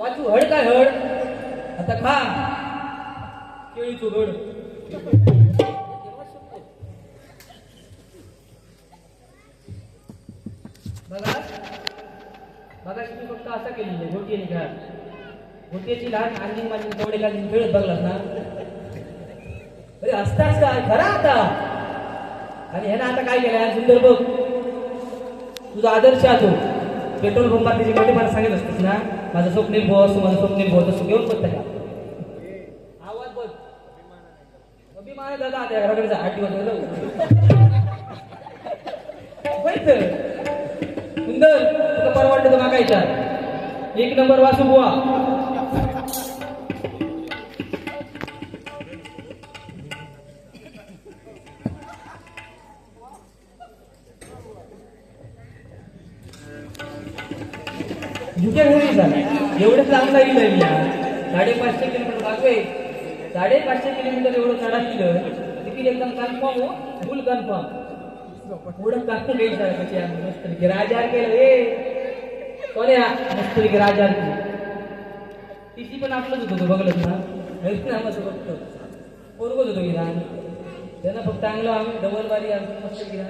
वाचू हड काय हड आता खा. केळीचो घड. बघा बघा तुम्ही फक्त असं केलेलं आहे गोटीने घ्या गोटीची लहान आणि माझी तेवढे घालून खेळत बघलात ना? अरे असताच काय खरा आता. आणि ह्यानं आता काय केलं हा सुंदर बघ. तुझा आदर्श आहे तो. पेट्रोल पंपात त्याची मोठे मला सांगत असतेस ना? माझं स्वप्नील बॉस माझं स्वप्नील बॉस असं घेऊन बघता का आवाज बघ अभिमान दादा त्या घराकडे आठ दिवस झालं. सुंदर तुला परवडलं तर मागायचा. एक नंबर वासू बुवा झुक्या घरी जा. एवढंच लांब लागेल या साडेपाचशे किलोमीटर बागवे साडेपाचशे किलोमीटर एवढं चढा केलं तिकीट एकदम कन्फर्म हो. फुल कन्फर्म पुढं काढून घ्यायचं आहे मस्त राजार केलं. हे? कोण्या मस्त राजार केलं. तिची पण आपलंच होतं बघलं ना. हेच ना मस्त बघतो पोरगच होतो गिरा त्यांना फक्त चांगलं आम्ही. डबल बारी आमचं मस्त गिरा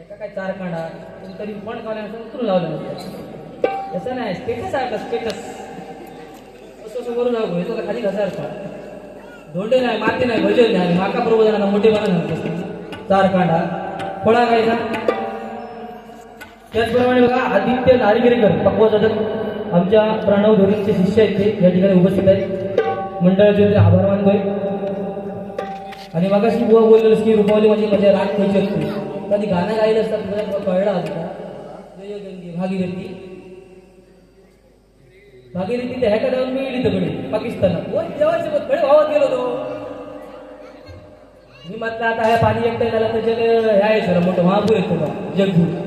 एका काय चार काढा तरी पण काढण्याचं उतरून लावलं तसं नाही? स्टेटस आहे का स्टेटस? असं असं वरून जाऊ हे खाली खाली घसारता धोंडे नाही माती नाही भजन नाही. माका प्रबोधनाला मोठे बनत चार कांडा. फळा ना त्याचप्रमाणे बघा आदित्य नारिगिरीकर पक्वा जाधव आमच्या प्रणव धोरीचे शिष्य आहेत ते. या ठिकाणी उपस्थित आहेत. मंडळाचे वतीने आभार मानतोय. आणि मगाशी बुवा बोललेलं की रुपावली माझी माझ्या राग खायची असते कधी गाणं गायलं असतात तुला कळलं आधी भागीरथी. भागिनी तिथे ह्या ह्याका जाऊन मिळली तकडे पाकिस्तानात व जेव्हाचे बघ खडे भावात गेलो तो मी म्हटलं आता ह्या पाणी एकटा झाला तर जग ह्या आहे सर मोठं महापूर येतो का जगभूर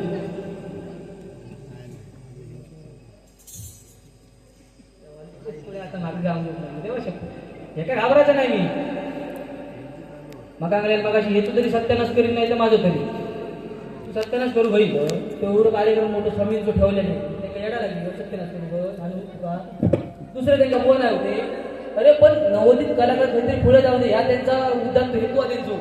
आता मागे हे काय घाबरायचं नाही मी. मग अंगल्याला मगाशी हे तू तरी सत्यानाश करीन नाही तर माझं तरी. तू सत्यानाश करू होईल. तेवढं कार्यक्रम मोठं स्वामींचं ठेवलेलं नाही ते काय येडा लागेल सत्यानाश करू. दुसरे त्यांना बोल नाही होते. अरे पण नवोदित कलाकार काहीतरी पुढे जाऊ दे या त्यांचा उदात्त हेतू आहे जो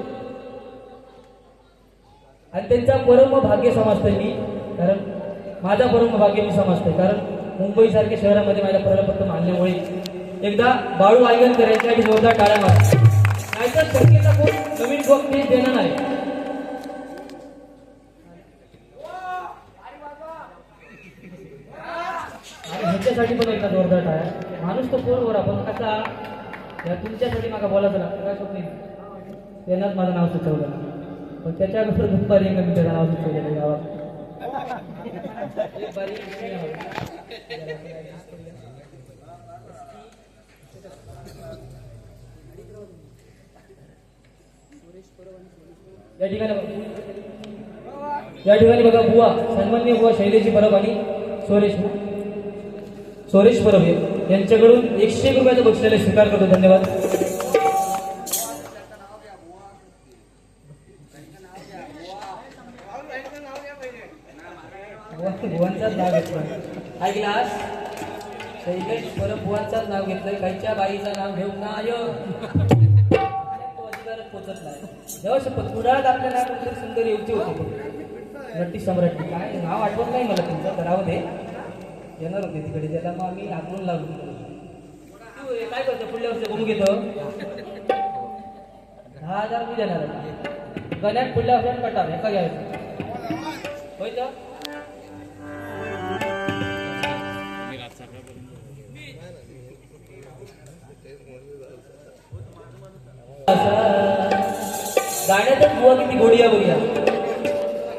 आणि त्यांचा परम भाग्य समजतोय मी. कारण माझा परम भाग्य मी समजतोय. कारण मुंबई सारख्या शहरामध्ये माझ्या प्रमाणपत्र मानल्यामुळे एकदा बाळू आयगनकर यांच्यासाठी जोरदार टाळ्या मार नाहीतर शक्यता कोण? नवीन कोण ते देणार नाही. ह्याच्यासाठी पण एकदा जोरदार टाळ्या. माणूस तो बोरा पण कसा? या तुमच्यासाठी मला बोलायचं लागतं काय स्वप्न त्यांनाच माझं नाव सुचवलं. पण त्याच्या अगोदर दुपारी मी त्याचं नाव सुचवलं गावात. या ठिकाणी या ठिकाणी बघा बुवा सन्मान्य बुवा शैलेशी परब आणि सोरेश सोरेश परब हे- यांच्याकडून एकशे रुपयाचं बक्षिसाला स्वीकार करतो. धन्यवाद. बुवा- नाव घेतलं. ऐकलास शैलेश परब बुवांचाच नाव घेतलंय. काहीच्या बाईचं नाव घेऊन नाय तो पोचत नाही. जेव्हा शपथ. कुडाळात आपल्या कुठली सुंदर युवती होती. नट्टी सम्राटी. काय? नाव आठवत नाही मला तुमचं. करावं दे. येणार होते तिकडे त्याला मग आम्ही आगमन लागलो तू हे काय करतो? पुढल्या वर्षी घुम घेतो. दहा हजार मी देणार गण्यात पुढल्या वर्षात कटार एका घ्यायचं. होय तर? गाण्यातच बुवा किती गोडी आहे बघूया.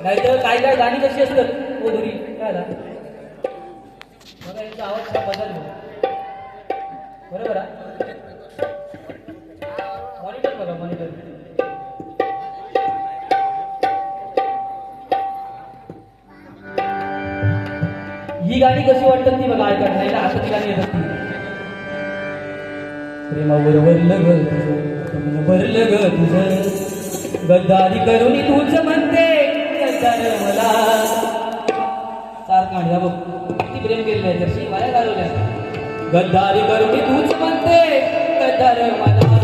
नाहीतर काय काय गाणी कशी असतात ओ धुरी काय झालं बघा यांचा आवाज बदल बरोबर मॉनिटर बघा मॉनिटर ही गाणी कशी वाटतात ती बघा ऐकत नाही ना असं ती गाणी येतात ती. प्रेमावर वरलं ग तुझं भरलं ग तुझं. गद्दारी करून तूच म्हणते गद्दार मला. सारखा बघ. किती प्रेम केलेलं आहे जशी वाया घालवल्या गद्दारी करून तूच म्हणते. गद्दार मला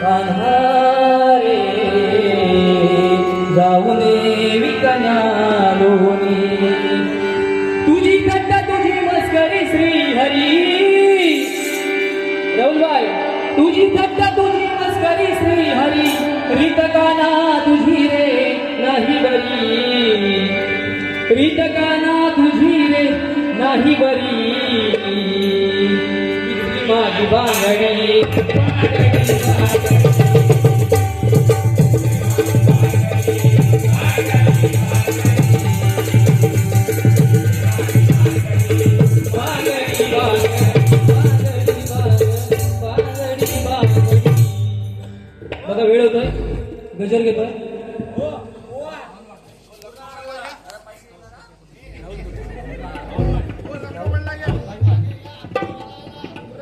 कान्हारे जाऊ दे विकरालोनी तुझी थट्टा तुझी मस्करी श्री हरी. राहुलबाई तुझी थट्टा तुझी मस्करी श्री हरी. रीतकाना तुझी रे नाही बरी. रीतकाना तुझी रे नाही बरी. माझी बांगडी बघा वेळ होतोय. गजर घेतोय.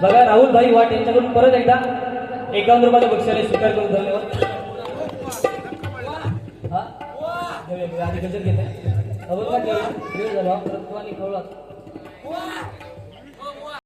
बघा राहुल भाई वाट यांच्याकडून परत एकदा एकावन्न रुपयाच्या बक्षाने स्वीकार करून धन्यवाद. हा? आधी गजर घेते अबोल का झाला परत तू आणि कळला